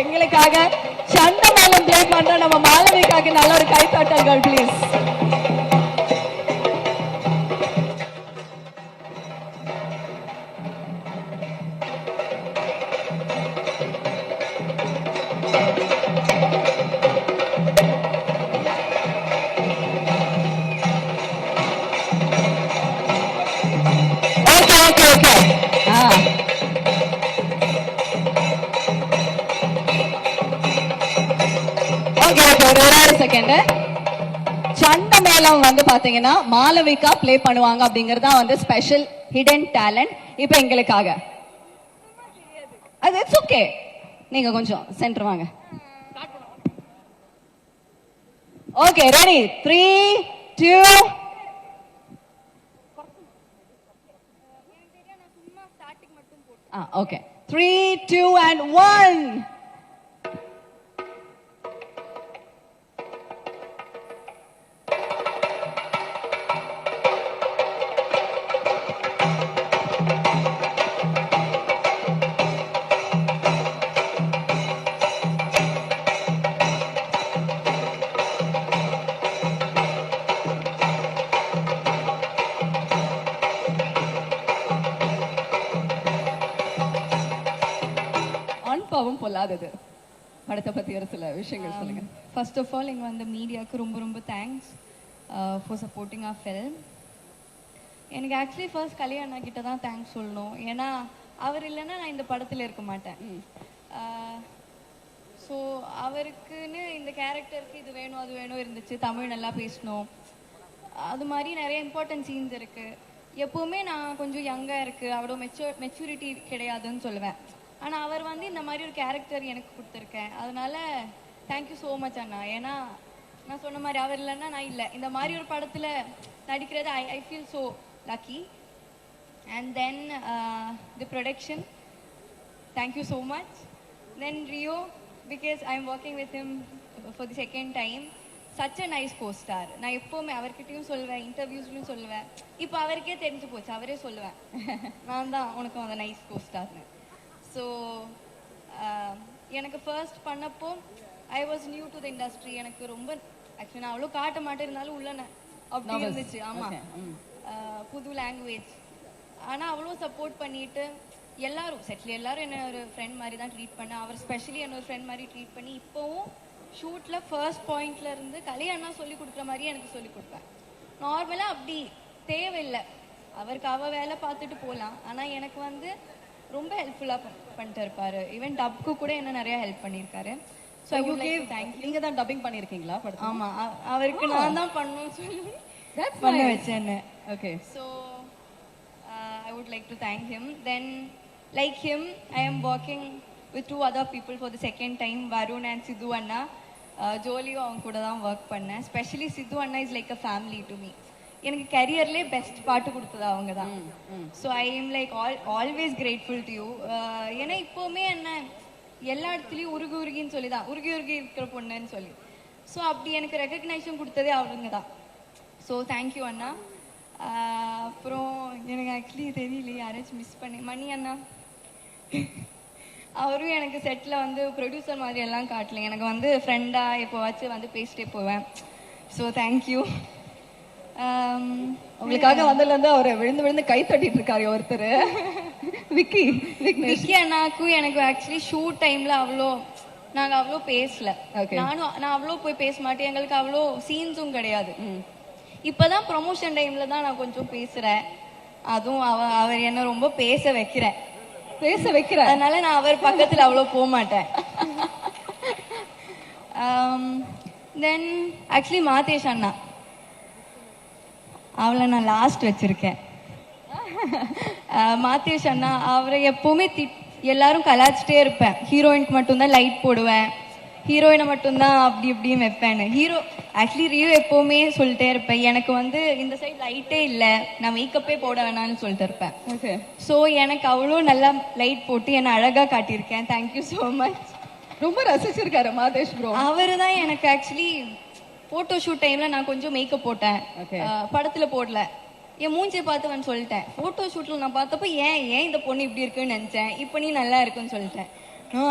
எங்களுக்காக சண்டமேளம் பிளே பண்ற நம்ம மாளவிகாக்கு நல்ல ஒரு கைத்தட்டல்கள் பிளீஸ் ஒரு ஒரு செகண்ட் சண்ட மேளம் வந்து பாத்தீங்கன்னா மாலவிகா பிளே பண்ணுவாங்க அப்படிங்கறது வந்து ஸ்பெஷல் ஹிடன் டேலண்ட் இப்ப எங்களுக்காக. அது இட்ஸ் ஓகே நீங்க கொஞ்சம் சென்டர் வாங்க. Okay ready three two okay three two and one பொல்லாதது படத்தை பத்தி ஒரு சில விஷயங்கள் சொல்லுங்க. ஃபர்ஸ்ட் ஆஃப் ஆல் இங்கே வந்த மீடியாவுக்கு ரொம்ப ரொம்ப thanks for supporting our film எனக்கு ஆக்சுவலி ஃபர்ஸ்ட் கல்யாணா கிட்ட தான் தேங்க்ஸ் சொல்லணும். ஏன்னா அவர் இல்லைன்னா நான் இந்த படத்தில் இருக்க மாட்டேன். ஸோ அவருக்குன்னு இந்த கேரக்டருக்கு இது வேணும் அது வேணும் இருந்துச்சு. தமிழ் நல்லா பேசணும். அது மாதிரி நிறைய இம்பார்ட்டன்ட் சீன்ஸ் இருக்கு. எப்பவுமே நான் கொஞ்சம் யங்காக இருக்கு. அவ்வளோ மெச்சூர் மெச்சூரிட்டி கிடையாதுன்னு சொல்லுவேன். ஆனால் அவர் வந்து இந்த மாதிரி ஒரு கேரக்டர் எனக்கு கொடுத்துருக்கேன். அதனால தேங்க்யூ ஸோ மச் அண்ணா. ஏன்னா நான் சொன்ன மாதிரி அவர் இல்லைன்னா நான் இல்லை. இந்த மாதிரி ஒரு படத்தில் நடிக்கிறது I I feel so lucky and then the production thank you so much then Rio because I am working with him for the second time such a nice co-star. நான் எப்போவுமே அவர்கிட்டயும் சொல்லுவேன் இன்டர்வியூஸ்லையும் சொல்லுவேன் இப்போ அவருக்கே தெரிஞ்சு போச்சு அவரே சொல்லுவேன். நான் தான் உனக்கு அந்த நைஸ் கோஸ்டார்னு ஸோ எனக்கு ஃபர்ஸ்ட் பண்ணப்போ I was new to the industry எனக்கு ரொம்ப ஆக்சுவலி நான் அவ்வளோ காட்ட மாட்டேன் இருந்தாலும் உள்ள நான் அப்படி. இருந்துச்சு. ஆமா. Okay, ம். ஆஹ் புது லாங்குவேஜ் ஆனா அவ்வளோ சப்போர்ட் பண்ணிட்டு எல்லாரும் செட்ல எல்லாரும் என்ன ஒரு ஃப்ரெண்ட் மாதிரி தான் ட்ரீட் பண்ண அவர் ஸ்பெஷலி என்ன ஒரு ஃப்ரெண்ட் மாதிரி ட்ரீட் பண்ணி இப்போவும் ஷூட்ல ஃபர்ஸ்ட் பாயிண்ட்ல இருந்து கல்யாணம் சொல்லி கொடுக்குற மாதிரி எனக்கு சொல்லி கொடுப்பேன். நார்மலா அப்படி தேவையில்லை. அவருக்கு அவ வேலை பார்த்துட்டு போகலாம் ஆனா எனக்கு வந்து ரொம்ப ஹெல்ப்ஃபுல்லா பண்ணிட்டு இருப்பாரு ஈவன் டப்க்கு கூட என்ன நிறைய ஹெல்ப் பண்ணியிருக்காரு. ஸோ யூ கேவ் தேங்க் நீங்க தான் டப்பிங் பண்ணிருக்கீங்களா படத்தை ஆமா அ- அவருக்கு நான் தான் பண்ணணும்னு சொல்லி பண்ண. வச்சேன் okay I would like to thank him. Then, like him, I am working with two other people for the second time, Varun and Sidhu Anna. Uh, ஜோலியும் அவங்க கூட தான் ஒர்க் பண்ணேன். Specially Sidhu anna is like a family to me எனக்கு கரியர்லேயே best பாட்டு கொடுத்தது அவங்க தான் so I am like all always grateful to you ஏன்னா இப்போவுமே என்ன எல்லா இடத்துலையும் உருகு உருகின்னு சொல்லி தான் உருகி உருகி இருக்கிற பொண்ணுன்னு சொல்லி. ஸோ அப்படி எனக்கு ரெகக்னைஷன் கொடுத்ததே அவங்க தான் ஸோ தேங்க்யூ அண்ணா. அப்புறம் எனக்கு ஆக்சுவலி தெரியல யாராச்சும் மிஸ் பண்ணி மணி அண்ணா. அவரும் எனக்கு செட்டில் வந்து ப்ரொடியூசர் மாதிரி எல்லாம் காட்டல. எனக்கு வந்து ஃப்ரெண்டாக எப்போவாச்சும் வந்து பேசிட்டே போவேன். ஸோ தேங்க்யூ உங்களுக்காக வந்ததுல இருந்து அவரை விழுந்து விழுந்து கை தட்டிட்டு இருக்காரு ஒருத்தர். விக்கி விக்கி அண்ணாக்கும் எனக்கு ஆக்சுவலி ஷூட் டைம்ல அவ்வளோ நாங்க அவ்வளோ பேசல. நானும் நான் அவ்வளோ போய் பேச மாட்டேன். எங்களுக்கு அவ்வளோ சீன்ஸும் கிடையாது. இப்பதான் ப்ரொமோஷன் டைம்ல தான் நான் கொஞ்சம் பேசுறேன். அதுவும் அவ அவர் என்ன ரொம்ப பேச வைக்கிறேன். பேச வைக்கிற அதனால நான் அவர் பக்கத்துல அவ்வளோ போக மாட்டேன். தென் ஆக்சுவலி மாதேஷ் அண்ணா. அவளை நான் லாஸ்ட் வச்சிருக்கேன். மாதேஷ் அண்ணா அவரை எப்பவுமே திட் எல்லாரும் கலாச்சிட்டே இருப்பேன். ஹீரோயினுக்கு மட்டும்தான் லைட் போடுவேன். ஹீரோயினை மட்டும்தான் அப்படி இப்படின்னு வைப்பேன் ஹீரோ ஆக்சுவலி ரியோ எப்பவுமே சொல்லிட்டே இருப்பேன். எனக்கு வந்து இந்த சைடு லைட்டே இல்லை. நான் மேக்கப்பே போட வேணாம்னு சொல்லிட்டு இருப்பேன். ஓகே ஸோ எனக்கு அவ்வளோ நல்லா லைட் போட்டு என்னை அழகா காட்டியிருக்கேன். தேங்க்யூ ஸோ மச் ரொம்ப ரசிச்சிருக்காரு மாதேஷ் ப்ரோ அவரு தான் எனக்கு ஆக்சுவலி போட்டோ ஷூட் டைம்ல நான் கொஞ்சம் மேக்கப் போட்டேன். படத்துல போடல. என் மூஞ்சியை பார்த்து வந்து சொல்லிட்டேன். போட்டோ ஷூட்ல நான் பார்த்தப்போ ஏன் ஏன் இந்த பொண்ணு இப்படி இருக்குன்னு நினைச்சேன். இப்போ நீ நல்லா இருக்குன்னு சொல்லிட்டேன்.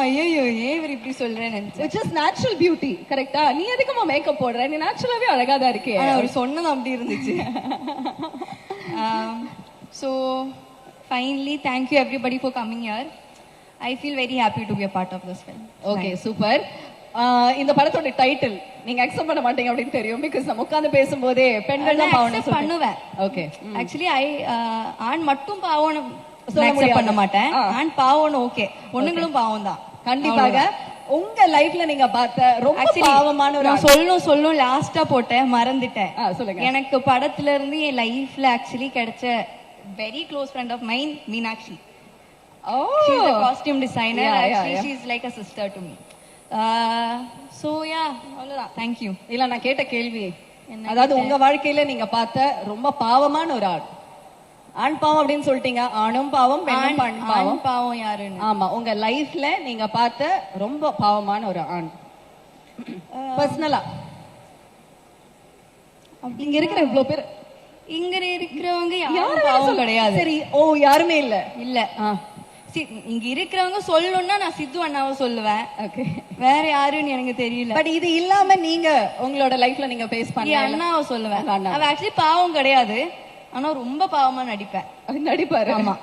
ஐயோ ஏன் இவர் இப்படி சொல்றேன்னு நினைச்சேன். இஸ் நேச்சுரல் பியூட்டி கரெக்டா நீ எதுக்குமா மேக்கப் போடுற? நீ நேச்சுரலாவே அழகா தான் இருக்கே. அவர் சொன்னது அப்படி இருந்துச்சு. So finally thank you everybody for coming here I feel very happy to be a part of this film okay super இந்த படத்தோட டைட்டில் நீங்க அக்செப்ட் பண்ண மாட்டீங்க அப்படின்னு தெரியும். பிகாஸ் நம்ம உட்கார்ந்து பேசும்போதே பெண்கள் தான் accept பண்ணுவேன். ஓகே ஆக்சுவலி ஐ ஆண் மட்டும் பாவம் முடியாது. பண்ண மாட்டேன். ஆண் பாவம் ஓகே பொண்ணுங்களும் பாவம் தான். கண்டிப்பாக. உங்க லைஃப்ல நீங்க பார்த்த ரொம்ப பாவமான ஒரு சொல்லணும் சொல்லணும் லாஸ்டா போட்டேன். மறந்துட்டேன். சொல்லுங்க. எனக்கு படத்துல இருந்து என் லைஃப்ல ஆக்சுவலி கிடைச்ச very close friend of mine Meenakshi. Oh. She's a costume designer. Yeah, yeah, actually yeah. she's like a sister to me. Uh, so yeah அவ்வளவுதான். Thank you. இல்ல நான் கேட்ட கேள்வி. அதாவது உங்க வாழ்க்கையில நீங்க பார்த்த ரொம்ப பாவமான ஒரு ஆள். ஆண் பாவம் அப்படின்னு சொல்லிட்டீங்க. ஆணும் பாவம் பெண்ணும் ஆண் பாவம். பாவம் யாருன்னு? ஆமா உங்க லைஃப்ல நீங்க பார்த்த ரொம்ப பாவமான ஒரு ஆண். பர்சனலா இங்க இருக்கிற இவ்வளவு பேர். இங்க இருக்கிறவங்க யாரு யாரும் பாவம். கிடையாது. சரி ஓ யாருமே இல்ல. இல்ல. ஆ. சி- இங்க இருக்கிறவங்க சொல்லணும்னா நான் சித்து அண்ணாவை சொல்லுவேன். ஓகே வேற யாருன்னு எனக்கு தெரியல. பட் இது இல்லாம நீங்க உங்களோட லைஃப்ல நீங்க ஃபேஸ் என் பண்ண அண்ணாவை சொல்லுவேன். அவ ஆக்சுவலி பாவம் கிடையாது. ஆனா ரொம்ப பாவமா நடிப்பேன். நடிப்பாரு. ஆமா.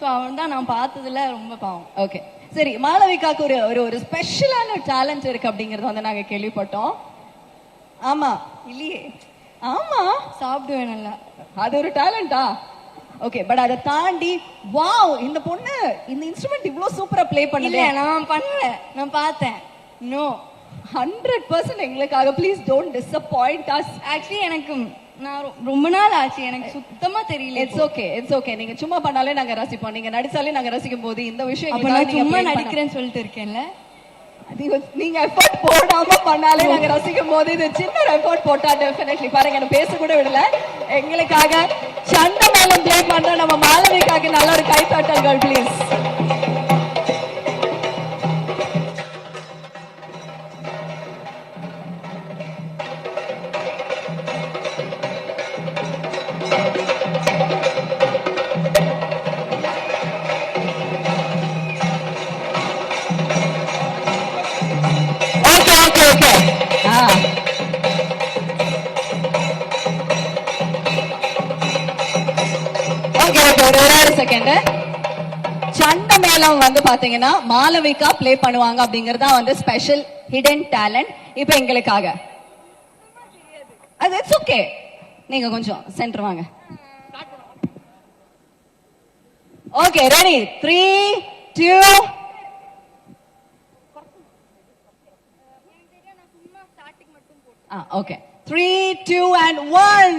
சோ அவன் தான் நான் பார்த்ததுல ரொம்ப பாவம். ஓகே சரி மாளவிகாக்கு ஒரு ஒரு ஒரு ஸ்பெஷலான டேலண்ட் இருக்கு அப்படிங்கறது வந்து நாங்க கேள்விப்பட்டோம். ஆமா. இல்லையே. ஆமா. சாப்பிடுவேன் நல்லா. அது ஒரு டேலண்டா ஓகே பட் அதை தாண்டி வாவ் இந்த பொண்ணு இந்த இன்ஸ்ட்ருமெண்ட் இவ்ளோ சூப்பரா ப்ளே பண்ணுது. நான் பண்ணல. நான் பார்த்தேன். நோ ஹண்ட்ரட் பர்சன்ட் எங்களுக்காக please don't disappoint us actually எனக்கு நான் ரொம்ப நாள் ஆச்சு. எனக்கு சுத்தமா தெரியல இட்ஸ் ஓகே இட்ஸ் ஓகே நீங்க சும்மா பண்ணாலே நாங்க ரசிப்போம். நீங்க நடிச்சாலே நாங்க ரசிக்கும் போது இந்த விஷயம் நான் சும்மா நடிக்கிறேன்னு சொல்லிட்டு இருக்கேன்ல? நீங்க எஃபர்ட் போடாம பண்ணாலே நாங்க ரசிக்கும் போது இது சின்ன எஃபர்ட் போட்டா டெஃபினெட்லி பாருங்க பேச கூட விடல. எங்களுக்காக சண்டை செகண்ட் சண்ட மேளம் வந்து பாத்தீங்கன்னா மாலவிகா பிளே பண்ணுவாங்க அப்படிங்கறத வந்து ஸ்பெஷல் ஹிடன் டேலண்ட் இப்ப எங்களுக்காக. அது இட்ஸ் ஓகே நீங்க கொஞ்சம் சென்டர் வாங்க. Okay ready three two okay three two and one